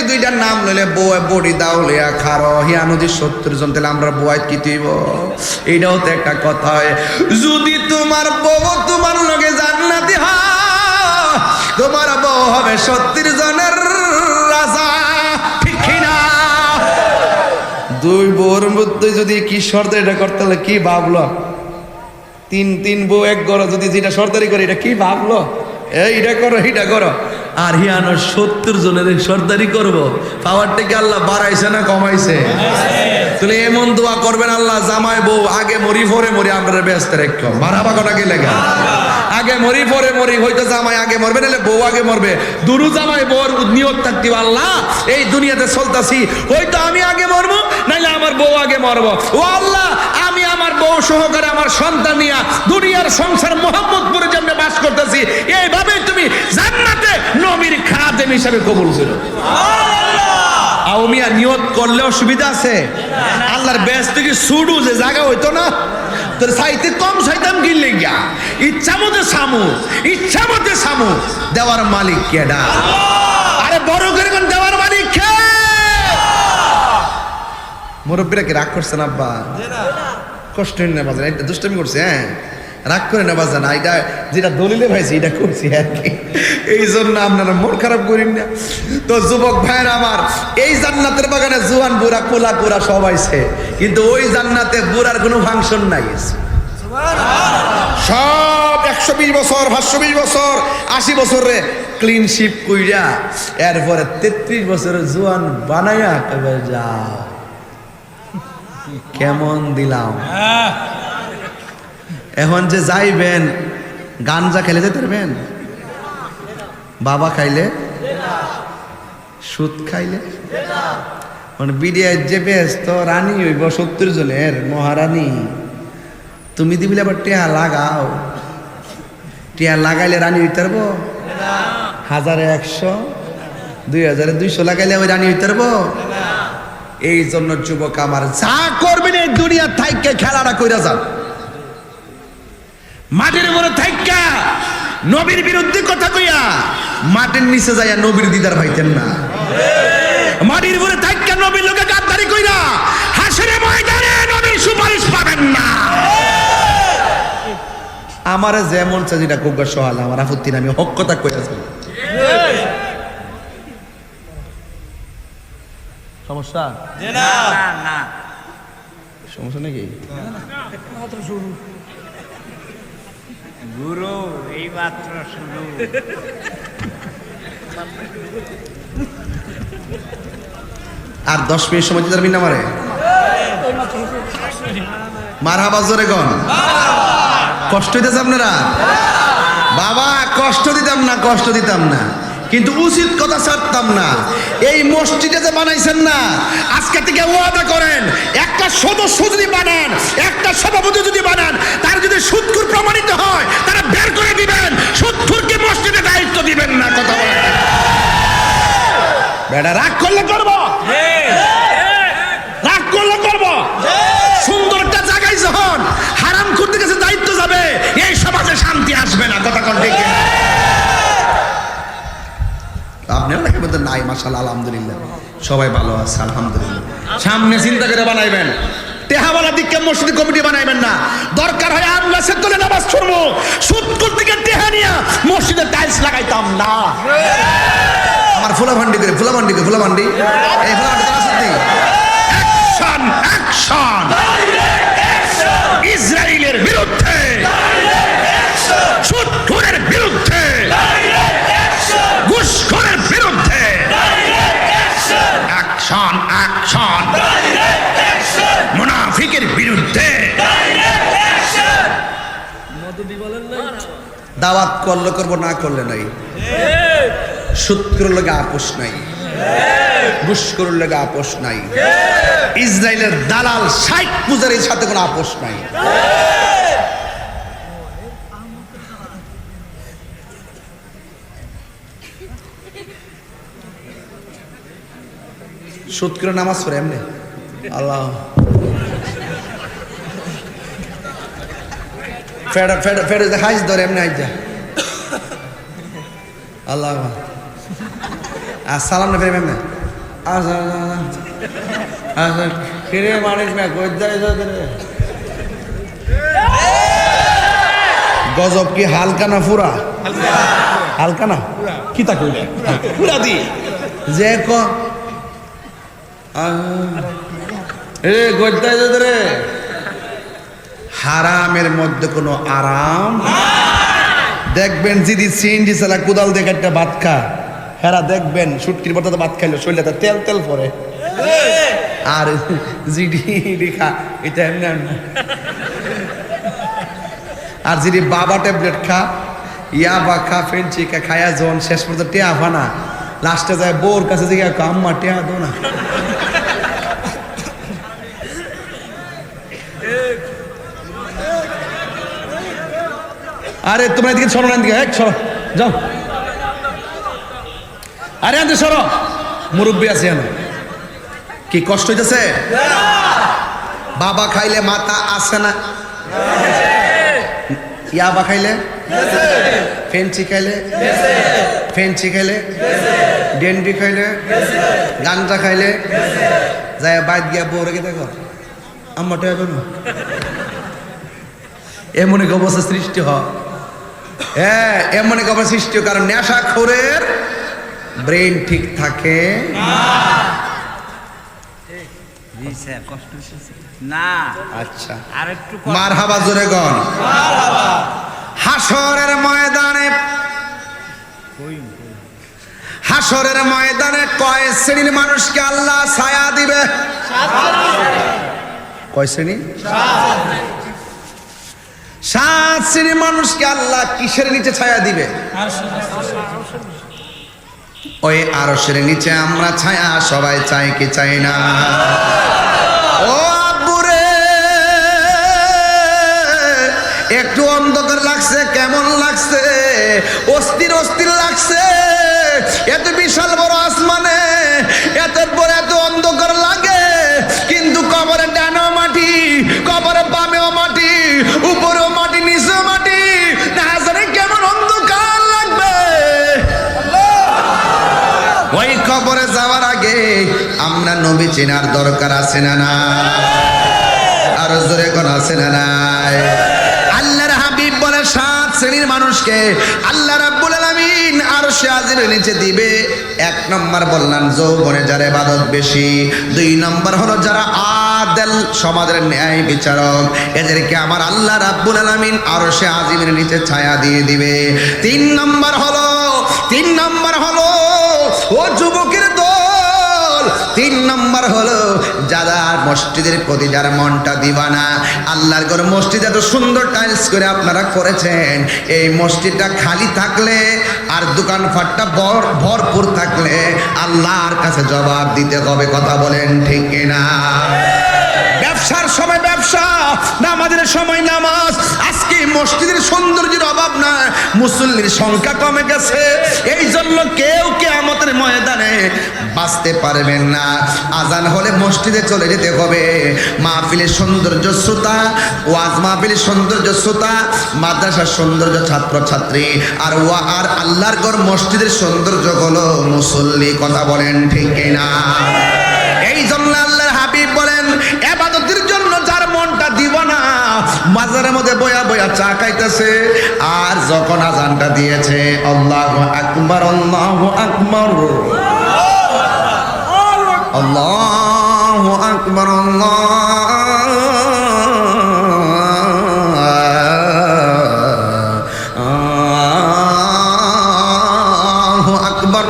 নবীজি দুইটার নাম লইলে বউ বডি দাও লইয়া খারো হিয়া নদী সত্তর জন, তাহলে আমরা বউয়াই কি তুইব? এইটাও তো একটা কথা। হয় যদি তোমার বউ তোমার লগে জান্নাতি হয়, তোমার বউ হবে সত্তর জনের রাজা দুই বউর মধ্যে যদি কি শর্ত এটা করতে হলে কি ভাবলো? তিন তিন বউ এক করো যদি যেটা সর্দারি করে, এটা কি ভাবলো? এই, এটা করো এইটা করো। আর হিয়ানো সত্তর জনের সর্দারি করব। পাওয়ারটা কি আল্লাহ বাড়াইছে না কমাইছে? তাহলে এমন দোয়া করবেন, আল্লাহ জামাই বউ, আগে মরি, পরে মরি, আমরা ব্যস্ত রেখো। মারা বাগটা কি লেগে আগে মরি, পরে মরি, হয়তো জামাই আগে মরবে, নাহলে বউ আগে মরবে। দুরু জামাই বউর নিয়ত থাকতে আল্লাহ, এই দুনিয়াতে চলতাছি। হয়তো আমি আগে মরবো, নাহলে আমার বউ আগে মরবো। ও আল্লাহ বউ সহকারে আমার সন্তান নিয়া দুনিয়ার সংসার মোহাম্মদপুরে যেমন বাস করতেছি এইভাবে তুমি জান্নাতে নবীর খাদেম হিসাবে কবুল ছিল আওমিয়া নিয়ত করলে অসুবিধা আছে। আল্লাহর ব্যস্ত কি সুডু যে জায়গা হইতো না? তোর সাইতে কম সাইতাম গিললে গিয়া ইচ্ছা মতে সামু ইচ্ছা মতে সামু। দেওয়ার মালিক কেডা আরে বড় করে কোন দেওয়ার মালিক কে? মুরব্বীরা কি রাগ করছেন আব্বা? কষ্ট না এটা দুষ্টামি করছে হ্যাঁ। রাগ করে না এটা যেটা দলিলে ভাইছে এটা করছি আর কি। এই জন্য আপনারা মন খারাপ করেন না। তো যুবক ভাইয়ের আমার, এই জান্নাতের বাগানে জুয়ান, বুড়া, কোলা কোলা সব আইছে। কিন্তু ওই জান্নাতে বুড়ার কোনো ফাংশন নাই। সব একশো বিশ বছর, পাঁচশো বিশ বছর, আশি বছরে ক্লিন শিপ কইরা, এরপরে তেত্রিশ বছরের জুয়ান বানাইয়া যাও। কেমন দিলাম? এখন যে যাইবেন গাঞ্জা খেলে যেতে পারবেন? বাবা খাইলে? সুদ খাইলে? মানে বিডিআই যে ব্যস্ত, রানী হইব সত্তর জনের মহারানী। তুমি দিবিলে আবার টেহা লাগাও। টেহা লাগাইলে রানী হইতে পারব? হাজারে একশো, দুই হাজারে দুইশো লাগাইলে ওই রানী হইতে পারব? এই জন্য যুবক আমার, যা করবেন এই দুনিয়া থাইকে খেলাটা কইরা যান মাটির উপরে থাইকা, নবীর বিরুদ্ধে কথা কইয়া, মাটির নিচে যাইয়া নবীর দিদার ভাইতেন না। মাটির উপরে থাইকা, নবীর লোকে গাদ্দারি কইরা, হাসরে ময়দানে নবীর সুপারিশ পাবেন না। আমার যেমন চা যেটা কোকা সহাল আমার আপত্তি আমি হক কথা কইরা যাই সমস্যা? সমস্যা নাকি? গুরু এই মাত্র শুরু। আর দশ মিনিট সময় দিতে পারবি না মারে মার হাবা জোরে গন কষ্ট দিতেছে আপনারা বাবা কষ্ট দিতাম না কষ্ট দিতাম না। কিন্তু উচিত কথা ছাড়তাম না। এই মসজিদে যে বানাইছেন না, আজকে থেকে ওয়াদা করেন, একটা সদস্য যদি বানান, একটা সভাপতি যদি বানান, তার যদি সুৎকুর প্রমাণিত হয়, তারা বের করে দিবেন। সুৎকুরকে মসজিদে দায়িত্ব দিবেন না, কথা বলেন। বেটা, রাগ করলে করব আপনারা নাকি বলতেন, নাই মাসাল আলহামদুলিল্লাহ। সবাই ভালো আছে, আলহামদুলিল্লাহ। সামনে চিন্তা করে বানাইবেন। টেহাওয়ালা দিককে মসজিদ কমিটি বানাইবেন না। দরকার হয় আমরা সে তোলে নামাজ ছড়বো সুৎকুর দিকে টেহা নিয়ে মসজিদে টাইলস লাগাইতাম না। আমার ফুলা করে ফুলা করে অ্যাকশন অ্যাকশন। দাওয়াত করলে করব, না করলে নাই। সূত্রের লগে আপোষ নাই। ঘুষখোরের লগে আপোষ নাই। ইসরায়েলের দালাল ষাট পূজারীর সাথে কোনো আপোষ নাই। সুদ নামাজ পড়ে এমনি। আল্লাহ। ফেড়া ফেড়া ফেড়ে হাইজ ধরে এমনি হাইজ আল্লাহ আর সালাম না ফেরে এমনি। আচ্ছা আচ্ছা, আচ্ছা আচ্ছা কিরে মানিস না গজ্জাই রে গজব কি হালকা না ফুরা? হালকা না? কি তা কইলে? পুরা দি। যে ক এ গজ্জাই রে হারামের মধ্যে কোনো আরাম? দেখবেন যদি সিএনজি চালা কোদাল দেখে একটা ভাত খা হেরা দেখবেন সুটকির মতো ভাত খাইলো, শরীরে তেল তেল পরে আর জিডি খা এটা এমনি আর যদি বাবা ট্যাবলেট খা, ইয়া বা খা ফেন্সি খা, খায়া যখন শেষ পর্যন্ত টেয়া ফানা লাস্টে যায় বোর কাছে জিজ্ঞা আম্মা, টেয়া দো না। আরে, তোমরা এদিকে সরো না এক সরো। যাও। আরে আনতে সরো। মুরব্বী আছে এখানে। কি কষ্ট হইতেছে? বাবা খাইলে মাথা আসে না? ইয়াবা খাইলে? ফেন্সি খাইলে? ফেন্সি খাইলে? ডেন্ডি খাইলে? গাঞ্জা খাইলে? যাই বাইদ গিয়া বউরে কি দেখো। না এমন এক অবস্থা সৃষ্টি হয়। হ্যাঁ এমন এক অবস্থা সৃষ্টি কারণ নেশা খোরের ব্রেন ঠিক থাকে না। আচ্ছা। মার হাবা জোরে গন। হাসরের ময়দানে হাসরের ময়দানে কয় শ্রেণির মানুষকে আল্লাহ ছায়া দিবে? কয় শ্রেণি? সাত শ্রেণির মানুষকে আল্লাহ কিসের নিচে ছায়া দিবে? ওই আরশের নিচে আমরা ছায়া, সবাই চাই কি চাই না। ও আব্বুরে, একটু অন্ধকার লাগছে, কেমন লাগছে? অস্থির অস্থির লাগছে। এত বিশাল বড় আসমানে ওই কবরে যাওয়ার আগে আমরা নবী চেনার দরকার আছে না না আরও জোরে কোন আছে না নাই? আল্লাহর হাবিব বলে, সাত শ্রেণির মানুষকে আল্লাহ রাব্বুল আলামিন আর সে আজির নিচে দিবে। এক নম্বর বললাম, যৌবনে যারা ইবাদত বেশি। দুই নম্বর হলো, যারা আদেল সমাজের ন্যায় বিচারক, এদেরকে আমার আল্লাহ রাব্বুল আলামিন আর সে আজিমের নিচে ছায়া দিয়ে দিবে। তিন নম্বর হলো, তিন নম্বর হলো ও যুবকের দল, তিন নম্বর হলো যারা মসজিদের প্রতি যার মনটা দিবানা। আল্লাহর ঘর মসজিদ এত সুন্দর টাইলস করে আপনারা করেছেন। এই মসজিদটা খালি থাকলে আর দোকানপাটটা ভর ভরপুর থাকলে আল্লাহর কাছে জবাব দিতে হবে, কথা বলেন ঠিক কিনা? ব্যবসার সময় ব্যবসা, নামাজের সময় নামাজ। আজকে মসজিদের সৌন্দর্যের অভাব না মুসল্লির সংখ্যা কমে গেছে। এই জন্য কেউ কে আমাদের ময়দানে বাঁচতে পারবেন না। আজান হলে মসজিদে চলে যেতে হবে। মাহফিলের সৌন্দর্য শ্রোতা, ওয়াজ মাহফিলের সৌন্দর্য শ্রোতা, মাদ্রাসার সৌন্দর্য ছাত্র, ছাত্রী। আর ওয়া, আর আল্লাহর গড় মসজিদের সৌন্দর্য হলো মুসল্লি, কথা বলেন ঠিক না এই জন্য আল্লাহর মাজারের মধ্যে বয়া বয়া চা খাইতেছে আর যখন আজানটা দিয়েছে আল্লাহ আকবার আল্লাহ আকবার আল্লাহ আকবার আল্লাহ আকবার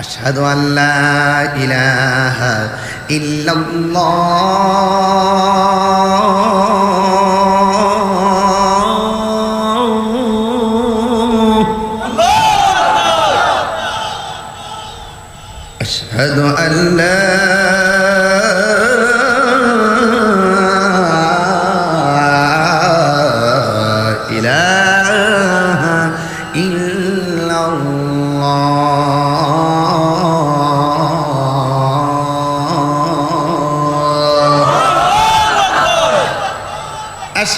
أشهد أن لا إله ইল্লাল্লাহ।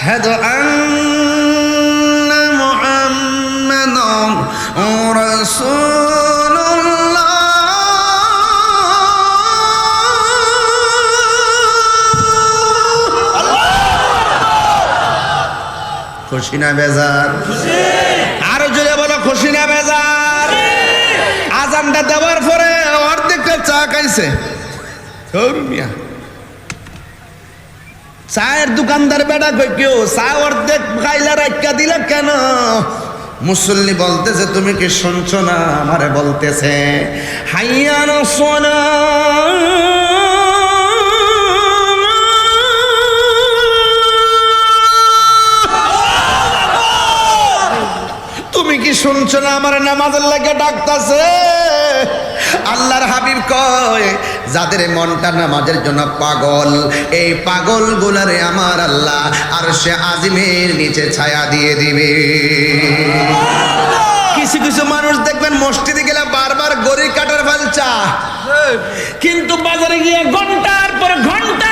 أشهد أن محمدا রাসূলুল্লাহ খুশি না বেজার আরো জোরে বলো খুশি না বেজার আজানটা দেওয়ার পরে অর্ধেকটা চা খাইছে ধরু মিয়া চায়ের দোকানদার বেটা কই কেউ চা অর্ধেক খাইলা রাখা দিলে কেন? মুসল্লি বলতেছে, তুমি কি শুনছো না? আমারে বলতেছে হাইয়ান সোনা, তুমি কি শুনছো না? আমার নামাজের লাগে ডাকতাছে। আল্লাহর হাবিব কয়, যাদের মনটা নামাজের জন্য পাগল, এই পাগল গুলারে আমার আল্লাহ আর সে আজিমের নিচে ছায়া দিয়ে দিবে। কিছু কিছু মানুষ দেখবেন মসজিদে গেলে বারবার গড়ি কাটার ফেলচা। কিন্তু বাজারে গিয়ে ঘণ্টার পর ঘণ্টা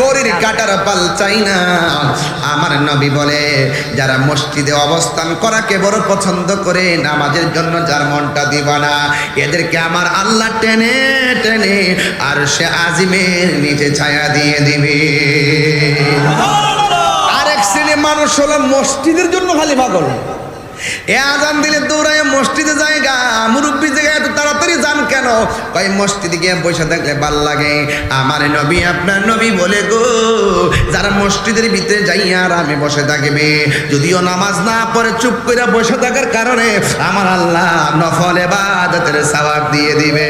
গরির কাটার পাল চাই না। আমার নবী বলে যারা মসজিদে অবস্থান করাকে বড় পছন্দ করে নামাজের জন্য যার মনটা দিবা না এদেরকে আমার আল্লাহ টেনে টেনে আর সে আজিমের নিচে ছায়া দিয়ে দিবে। আরেক শ্রেণি মানুষ হলো মসজিদের জন্য খালি পাগল। এ আজান দিলে দৌড়ায় মসজিদে জায়গা মুরব্বী জায়গায় এত তাড়াতাড়ি যান কেন? কই মসজিদে গিয়ে বসে থাকলে ভালো লাগে। আমার নবী, আপনার নবী বলে গো, যারা মসজিদের ভিতরে যাইয়া আর আমি বসে থাকবে, যদিও নামাজ না পড়ে চুপ করে বসে থাকার কারণে আমার আল্লাহ নফল এবাদতের সওয়াব দিয়ে দিবে।